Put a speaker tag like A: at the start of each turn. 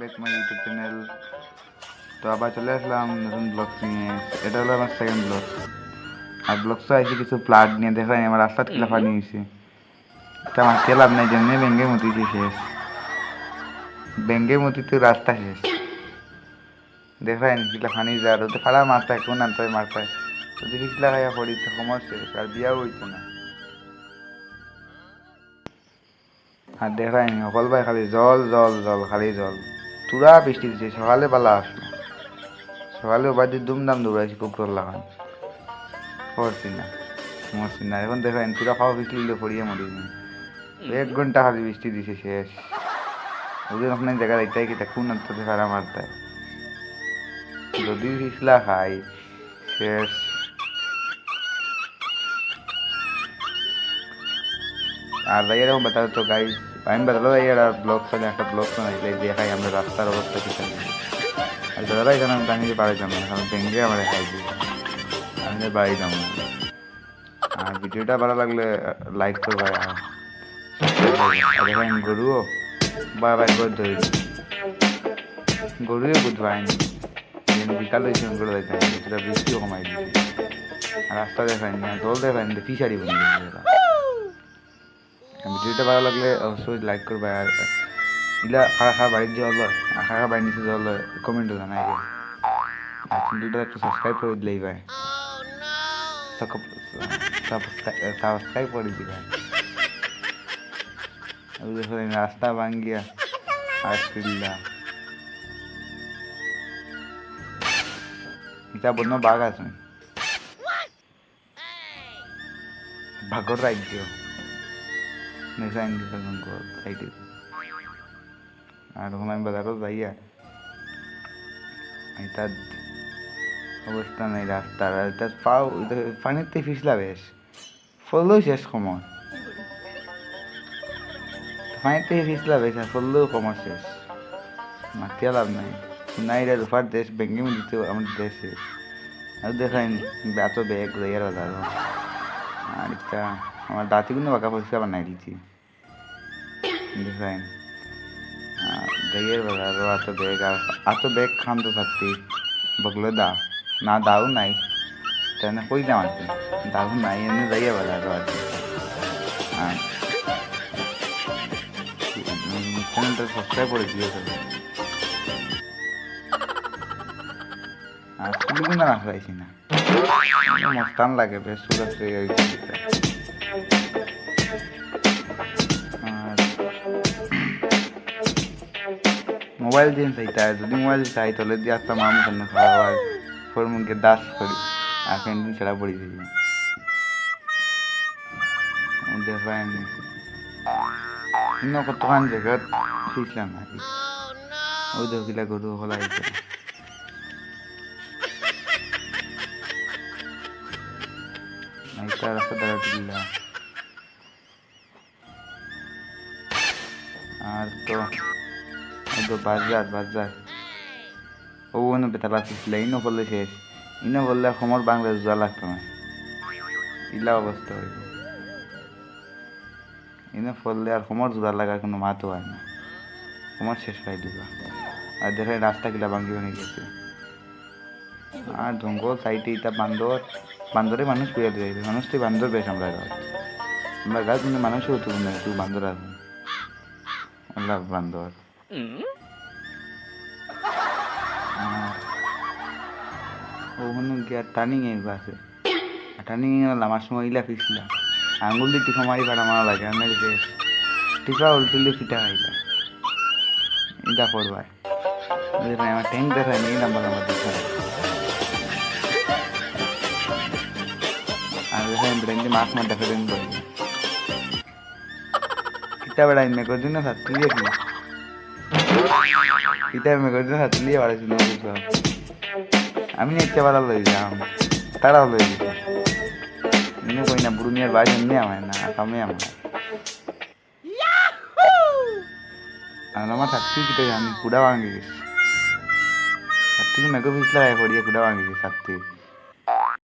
A: Back my YouTube channel তো আবার চলে আসলাম নতুন ব্লগ নিয়ে। এটা হলো আমার সেকেন্ড ব্লগ আর ব্লগস আছে কিছু প্লাট নিয়ে দেখাই আমার রাস্তা কিলা পানি হয়েছে তা আমার খেলাম নাই যেমনি ব্যাঙ্গের মতো শেষ। ব্যাঙ্গের মতো তো রাস্তা শেষ। দেখাই কিলা যায় আর ওতে ফাড়া মারতায় কোন আনতে মারতায় যদি কিলা খাইয়া পড়ি তো সমস্যা আর বিয়াও হইতো না। আর দেখাই সকল ভাই খালি জল জল জল খালি জল। তুরা বৃষ্টি দিচ্ছে সকালে পালা আসলো। সকালে বাড়ি দুমদাম দৌড়াইছি কুকুর লাগান। পড়ছি না? মরছি না? এখন দেখাই তুরা খাওয়া বৃষ্টি পড়িয়ে মরি এক ঘণ্টা খালি বৃষ্টি দিছে শেষ। ওদের ওখানে জায়গা এটাই কি কোন অন্ততে ফেরা মারতায় যদি ফিসলা খাই শেষ। আর ভাই এরকম বাতাও তো গাইস আমি বাতালো ভাই এরা ব্লগ চলে একটা ব্লগ বানাইলে দেখাই আমরা রাস্তার অবস্থা কি থাকে আর দাদারাই জানাম আমি যে বাড়ি যাব না কারণ ব্যাঙ্গে আমার খাই দিই আমি বাড়ি যাব আর ভিডিওটা ভালো লাগলে লাইক করবে আর আর দেখেন গরুও বাই বাই করে ধরে গরুও বুঝব আইনি বিকাল গরু যাইতে সেটা বৃষ্টিও কমাই আর রাস্তা দেখায়নি আর জল দেখায়নি ফিশারি বনে দিয়েছে ভিডিওটা ভালো লাগলে অবশ্যই লাইক করবে আর ইলা খারা খারা বাড়ির জল আর খারা বাড়ির নিচে জল কমেন্টও জানাই আর চ্যানেলটা একটু সাবস্ক্রাইব করে দিলেই ভাই। সাবস্ক্রাইব করে দিবে রাস্তা ভাঙ্গিয়া আর ফিরলা এটা বন্য বাঘ আছে। বাঘর রাজ্য। নেশাইন দিতে সাইডে আর এখন আমি বাজারও যাইয়া এটা অবস্থা নেই রাস্তার আর এটা পাও পানিতে ফিসলা বেশ শেষ সময় পানিতে ফিসলা বেশ আর ফললেও সময় শেষ মাতিয়া লাভ নাই নাইরা রুফার দেশ ব্যাঙ্গে দিতে আমাদের দেশে আর দেখাইনি এত ব্যাগ বাজার আর একটা আমার দাঁতিগুলো বাঁকা পরিষ্কার বানাই দিচ্ছি ডিজাইন যাইয়ের বাজার এত আর এত ব্যাগ খাম তো থাকতে বগলে দা। না, দাও নাই। তাহলে কই দাম আছে দাও নাই, এমনি যাইয়ে বাজার আর আর চ্যানেলটা সাবস্ক্রাইব করে দিও আর না না। মস্তান লাগে বেশ যদি মোবাইল চাই, তাহলে দিয়ে আসতাম মামু সামনে খাওয়া ফোর মুখে দাস করি, আর ক্যান্টিন ছাড়া পড়ি দিই দেখায় অন্য কতক্ষণ জায়গা শিখলাম আর কি। ওই দেখিলা গরু করে এটা রাস্তা দ্বারা দিলা। আর তো তো বাজার বাজার ও অন্য বেতা বাঁচিছিল ইনো বললে শেষ ইনো বললে সমর বাংলা যোৱা লাগতো না। ইলা অবস্থা হইব। ইনো ফললে আর সমর জোড়া লাগার কোনো মাতো হয় না। সমর শেষ পাই দিবা আর দেখে রাস্তা কিলা ভাঙ্গি ভেঙে গেছে। আর জঙ্গল সাইডে এটা বান্দর। বান্দরে মানুষ পেয়ে যাইবে। মানুষ তো বান্দর বেশ আমরা গাছ আমরা গাছ মানুষও হতো একটু বান্দর আল্লাহ বান্দর। ওখানে গিয়া টার্নিং এ আছে টার্নিং এ নামার সময় ইলা ফিসলা আঙ্গুল দিয়ে টিফা মারি ফাটা মারা লাগে, আমি টিফা উল্টিলে ফিটা খাইলা ইটা পড়বায় আমার ট্যাঙ্ক দেখায় নেই নাম্বার নাম্বার দেখায় আর দেখেন ব্রেন্ডি মাছ মার দেখা দিন কিতা মেঘর দিন সাতলি বাড়াইছি না বুঝছ আমি নিতে পারা লই যাম তারাও লই দিছে এমনি কই না বুড়ুমিয়ার বাড়ি এমনি আমার না কামে আমার আর আমার থাকতে কিটা আমি কুড়া